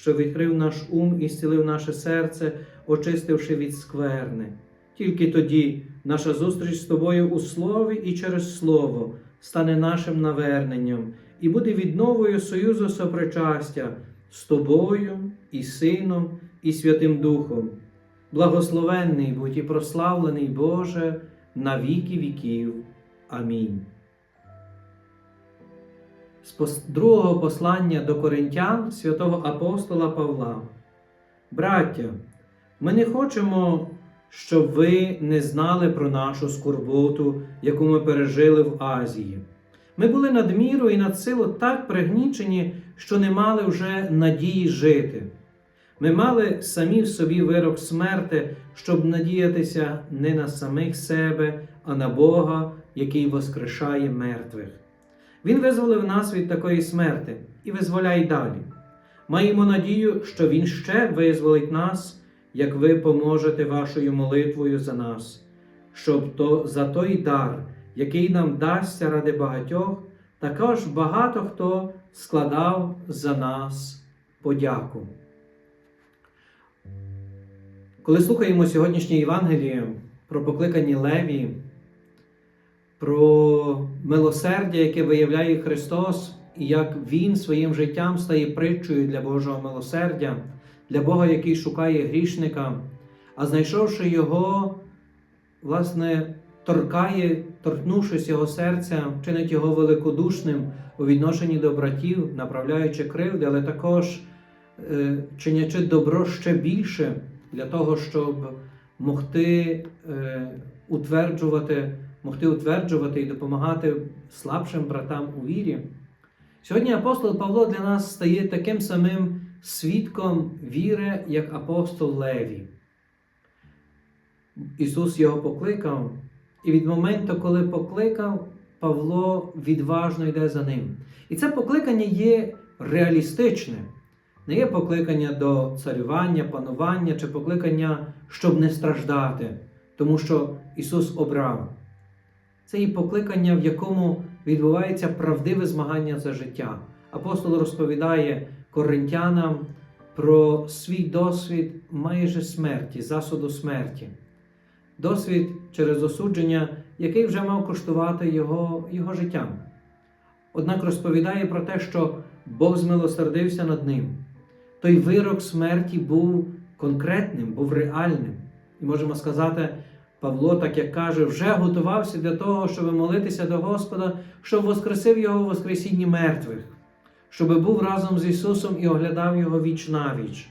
що відкрив наш ум і зцілив наше серце, очистивши від скверни. Тільки тоді наша зустріч з тобою у слові і через слово стане нашим наверненням і буде відновою союзу сопричастя з тобою і Сином, і Святим Духом. Благословенний будь і прославлений Боже на віки віків. Амінь. З другого послання до коринтян святого апостола Павла. Браття, ми не хочемо, щоб ви не знали про нашу скорботу, яку ми пережили в Азії. Ми були надміру і над силу так пригнічені, що не мали вже надії жити. Ми мали самі в собі вирок смерти, щоб надіятися не на самих себе, а на Бога, який воскрешає мертвих. Він визволив нас від такої смерти і визволяє далі. Маємо надію, що Він ще визволить нас, як ви поможете вашою молитвою за нас, щоб то за той дар, який нам дасться ради багатьох, також багато хто складав за нас подяку. Коли слухаємо сьогоднішнє Євангеліє про покликані Леві, про милосердя, яке виявляє Христос, і як Він своїм життям стає притчою для Божого милосердя, для Бога, який шукає грішника, а знайшовши його, власне, торкає, торкнувшись його серця, чинить його великодушним у відношенні до братів, направляючи кривди, але також е, чинячи добро ще більше для того, щоб могти е, утверджувати, могти утверджувати і допомагати слабшим братам у вірі. Сьогодні апостол Павло для нас стає таким самим свідком віри, як апостол Леві. Ісус його покликав, і від моменту, коли покликав, Павло відважно йде за ним. І це покликання є реалістичне. Не є покликання до царювання, панування чи покликання, щоб не страждати, тому що Ісус обрав. Це є покликання, в якому відбувається правдиве змагання за життя. Апостол розповідає коринтянам про свій досвід майже смерті, засуду смерті. Досвід через осудження, який вже мав коштувати його, його життям. Однак розповідає про те, що Бог змилосердився над ним. Той вирок смерті був конкретним, був реальним. І можемо сказати, Павло, так як каже, вже готувався для того, щоб молитися до Господа, щоб воскресив його Воскресінні мертвих, щоб був разом з Ісусом і оглядав Його віч навіч.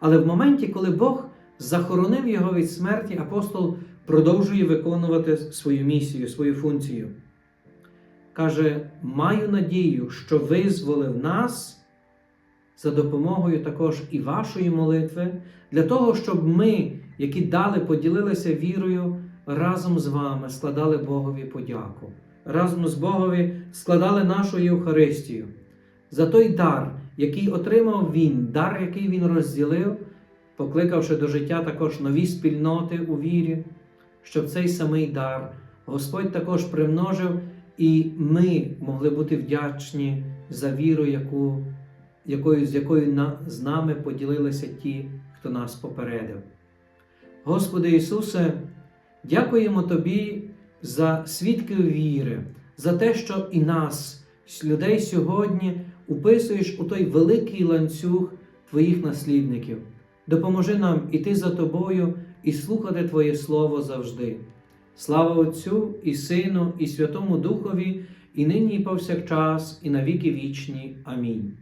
Але в моменті, коли Бог захоронив його від смерті, апостол продовжує виконувати свою місію, свою функцію. Каже: маю надію, що визволив нас за допомогою також і вашої молитви, для того, щоб ми, які дали, поділилися вірою, разом з вами складали Богові подяку, разом з Богові складали нашу Євхаристію. За той дар, який отримав Він, дар, який Він розділив, покликавши до життя також нові спільноти у вірі, щоб цей самий дар Господь також примножив, і ми могли бути вдячні за віру, яку якою, з якою на, з нами поділилися ті, хто нас попередив. Господи Ісусе, дякуємо Тобі за свідків віри, за те, що і нас, людей сьогодні, уписуєш у той великий ланцюг Твоїх наслідників. Допоможи нам іти за Тобою і слухати Твоє Слово завжди. Слава Отцю і Сину, і Святому Духові, і нині, і повсякчас, і на віки вічні. Амінь.